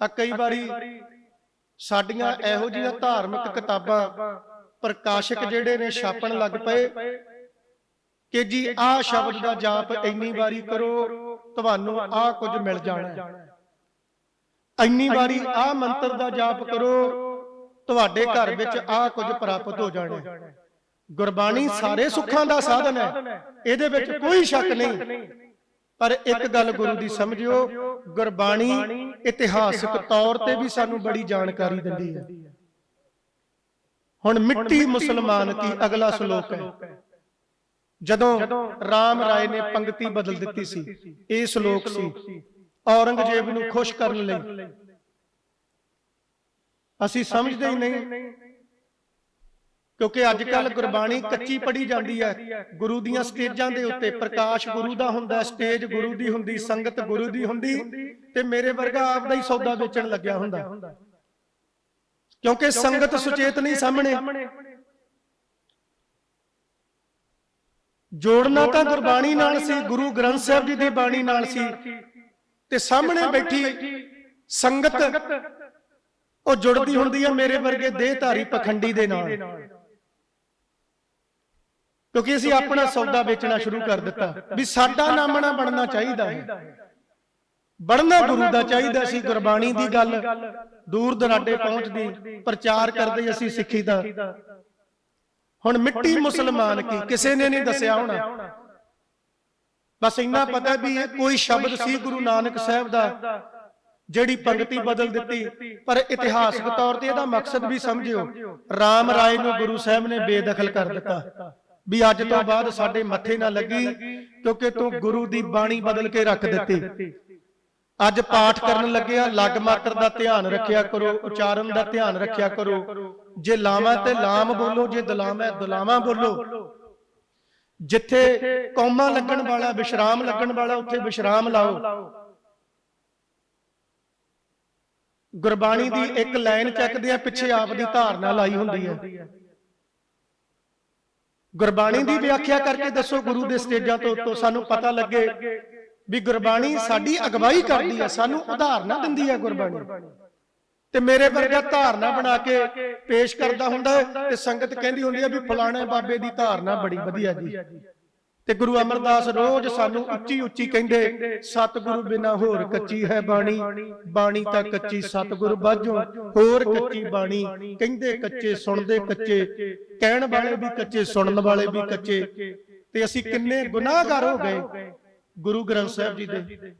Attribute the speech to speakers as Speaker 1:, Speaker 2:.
Speaker 1: ਆ ਕਈ ਵਾਰੀ ਸਾਡੀਆਂ ਇਹੋ ਜਿਹੀਆਂ ਧਾਰਮਿਕ ਕਿਤਾਬਾਂ ਪ੍ਰਕਾਸ਼ਕ ਜਿਹੜੇ ਨੇ ਛਾਪਣ ਲੱਗ ਪਏ। ਕਿ ਜੀ ਆਹ ਸ਼ਬਦ ਦਾ ਜਾਪ ਇੰਨੀ ਵਾਰੀ ਕਰੋ ਤੁਹਾਨੂੰ ਆਹ ਕੁਝ ਮਿਲ ਜਾਣਾ। ਇੰਨੀ ਵਾਰੀ ਆਹ ਮੰਤਰ ਦਾ ਜਾਪ ਕਰੋ ਤੁਹਾਡੇ ਘਰ ਵਿੱਚ ਆਹ ਕੁਝ ਪ੍ਰਾਪਤ ਹੋ ਜਾਣਾ। ਗੁਰਬਾਣੀ ਸਾਰੇ ਸੁੱਖਾਂ ਦਾ ਸਾਧਨ ਹੈ। ਇਹਦੇ ਵਿੱਚ ਕੋਈ ਸ਼ੱਕ ਨਹੀਂ। ਪਰ ਇੱਕ ਗੱਲ ਗੁਰੂ ਦੀ ਸਮਝਿਓ। ਗੁਰਬਾਣੀ ਇਤਿਹਾਸਕ ਤੌਰ ਤੇ ਵੀ ਸਾਨੂੰ ਬੜੀ ਜਾਣਕਾਰੀ ਦਿੰਦੀ ਹੈ। ਹੁਣ ਮਿੱਟੀ ਮੁਸਲਮਾਨ ਕੀ ਅਗਲਾ ਸ਼ਲੋਕ ਹੈ। ਜਦੋਂ RAM ਰਾਏ ਨੇ ਪੰਕਤੀ ਬਦਲ ਦਿੱਤੀ ਸੀ। ਇਹ ਸ਼ਲੋਕ ਸੀ। ਔਰੰਗਜ਼ੇਬ ਨੂੰ ਖੁਸ਼ ਕਰਨ ਲਈ। ਅਸੀਂ ਸਮਝਦੇ ਹੀ ਨਹੀਂ। ਕਿਉਂਕਿ ਅੱਜ ਕੱਲ ਗੁਰਬਾਣੀ ਕੱਚੀ ਪੜੀ ਜਾਂਦੀ ਹੈ। ਗੁਰੂ ਦੀਆਂ ਸਟੇਜਾਂ ਦੇ ਉੱਤੇ ਪ੍ਰਕਾਸ਼ ਗੁਰੂ ਦਾ ਹੁੰਦਾ ਸਟੇਜ ਗੁਰੂ ਦੀ ਹੁੰਦੀ ਸੰਗਤ ਗੁਰੂ ਦੀ ਹੁੰਦੀ ਤੇ ਮੇਰੇ ਵਰਗਾ ਆਪਦਾ ਹੀ ਸੌਦਾ ਵੇਚਣ ਲੱਗਿਆ ਹੁੰਦਾ। ਕਿਉਂਕਿ ਸੰਗਤ ਸੁਚੇਤ ਨਹੀਂ ਸਾਹਮਣੇ। ਜੋੜਨਾ ਤਾਂ ਗੁਰਬਾਣੀ ਨਾਲ ਸੀ ਗੁਰੂ ਗ੍ਰੰਥ ਸਾਹਿਬ ਜੀ ਦੀ ਬਾਣੀ ਨਾਲ ਸੀ। ਤੇ ਸਾਹਮਣੇ ਬੈਠੀ ਸੰਗਤ ਉਹ ਜੁੜਦੀ ਹੁੰਦੀ ਹੈ ਮੇਰੇ ਵਰਗੇ ਦੇਹਧਾਰੀ ਪਖੰਡੀ ਦੇ ਨਾਲ। ਕਿਉਂਕਿ ਅਸੀਂ ਆਪਣਾ ਸੌਦਾ ਵੇਚਣਾ ਸ਼ੁਰੂ ਕਰ ਦਿੱਤਾ ਵੀ ਸਾਡਾ ਨਾਮਣਾ ਬਣਨਾ ਚਾਹੀਦਾ ਹੈ। ਬਣਨਾ ਗੁਰੂ ਦਾ ਚਾਹੀਦਾ ਸੀ ਗੁਰਬਾਣੀ ਦੀ ਗੱਲ। ਦੂਰ ਦਰਾਡੇ ਪਹੁੰਚਦੀ ਪ੍ਰਚਾਰ ਕਰਦੇ ਅਸੀਂ ਸਿੱਖੀ ਦਾ। ਹੁਣ ਮਿੱਟੀ ਮੁਸਲਮਾਨ ਕੀ? ਕਿਸੇ ਨੇ ਨਹੀਂ ਦੱਸਿਆ ਹੋਣਾ। ਬਸ ਇੰਨਾ ਪਤਾ ਵੀ ਇਹ ਕੋਈ ਸ਼ਬਦ ਸੀ ਗੁਰੂ ਨਾਨਕ ਸਾਹਿਬ ਦਾ ਜਿਹੜੀ ਪੰਕਤੀ ਬਦਲ ਦਿੱਤੀ। ਪਰ ਇਤਿਹਾਸਕ ਤੌਰ ਤੇ ਇਹਦਾ ਮਕਸਦ ਵੀ ਸਮਝਿਓ। RAM ਰਾਏ ਨੂੰ ਗੁਰੂ ਸਾਹਿਬ ਨੇ ਬੇਦਖਲ ਕਰ ਦਿੱਤਾ। ਵੀ ਅੱਜ ਤੋਂ ਬਾਅਦ ਸਾਡੇ ਮੱਥੇ ਨਾ ਲੱਗੀ, ਕਿਉਂਕਿ ਤੂੰ ਗੁਰੂ ਦੀ ਬਾਣੀ ਬਦਲ ਕੇ ਰੱਖ ਦਿੱਤੀ। ਅੱਜ ਪਾਠ ਕਰਨ ਲੱਗਿਆ, ਲਗ ਮਾਤਰ ਦਾ ਧਿਆਨ ਰੱਖਿਆ ਕਰੋ, ਉਚਾਰਨ ਦਾ ਧਿਆਨ ਰੱਖਿਆ ਕਰੋ। ਜੇ ਲਾਵਾਂ ਤੇ ਲਾਮ ਬੋਲੋ, ਜੇ ਦਲਾਮ ਹੈ ਦਲਾਵਾਂ ਬੋਲੋ। ਜਿੱਥੇ ਕੌਮਾ ਲੱਗਣ ਵਾਲਾ, ਵਿਸ਼ਰਾਮ ਲੱਗਣ ਵਾਲਾ, ਉੱਥੇ ਵਿਸ਼ਰਾਮ ਲਾਓ। ਗੁਰਬਾਣੀ ਦੀ ਇੱਕ ਲਾਈਨ ਚੱਕਦੇ ਆ ਪਿੱਛੇ ਆਪ ਦੀ ਧਾਰਨਾ ਲਾਈ ਹੁੰਦੀ ਹੈ। ਗੁਰਬਾਣੀ ਦੀ ਵਿਆਖਿਆ ਕਰਕੇ ਦੱਸੋ ਗੁਰੂ ਦੇ ਸਟੇਜਾਂ ਤੋਂ ਉੱਤੋਂ ਸਾਨੂੰ ਪਤਾ ਲੱਗੇ ਵੀ ਗੁਰਬਾਣੀ ਸਾਡੀ ਅਗਵਾਈ ਕਰਦੀ ਹੈ ਸਾਨੂੰ ਉਦਾਹਰਨਾਂ ਦਿੰਦੀ ਹੈ ਗੁਰਬਾਣੀ। ਤੇ ਮੇਰੇ ਵਰਗਾ ਧਾਰਨਾ ਬਣਾ ਕੇ ਪੇਸ਼ ਕਰਦਾ ਹੁੰਦਾ ਤੇ ਸੰਗਤ ਕਹਿੰਦੀ ਹੁੰਦੀ ਹੈ ਵੀ ਫਲਾਣੇ ਬਾਬੇ ਦੀ ਧਾਰਨਾ ਬੜੀ ਵਧੀਆ ਜੀ। ਤੇ ਗੁਰੂ ਅਮਰਦਾਸ ਰੋਜ਼ ਸਾਨੂੰ ਉੱਚੀ ਉੱਚੀ ਕਹਿੰਦੇ ਸਤਿਗੁਰੂ ਬਿਨਾ ਹੋਰ ਕੱਚੀ ਹੈ ਬਾਣੀ ਬਾਣੀ ਤਾਂ ਕੱਚੀ ਸਤਿਗੁਰੂ ਬਾਝੋਂ ਹੋਰ ਕੱਚੀ ਬਾਣੀ ਕਹਿੰਦੇ ਕੱਚੇ ਸੁਣਦੇ ਕੱਚੇ ਕਹਿਣ ਵਾਲੇ ਵੀ ਕੱਚੇ ਸੁਣਨ ਵਾਲੇ ਵੀ ਕੱਚੇ। ਤੇ ਅਸੀਂ ਕਿੰਨੇ ਗੁਨਾਹਗਾਰ ਹੋ ਗਏ। ਗੁਰੂ ਗ੍ਰੰਥ ਸਾਹਿਬ ਜੀ ਦੇ।